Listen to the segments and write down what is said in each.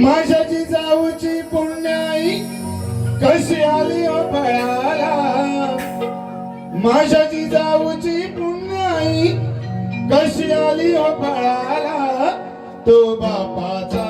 माझ्याची जाऊची पुण्याई कशी आली हो फळाला माझ्याची जाऊची पुण्याई कशी आली हो फळाला तो बापाचा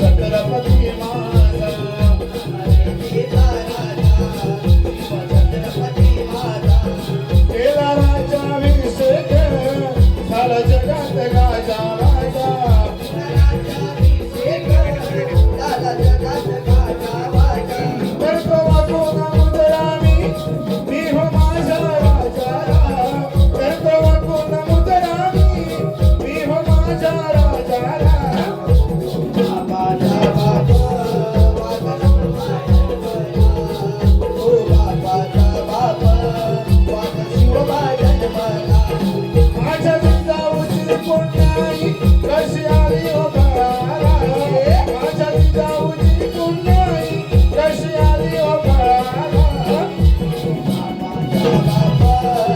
Jacarapati love.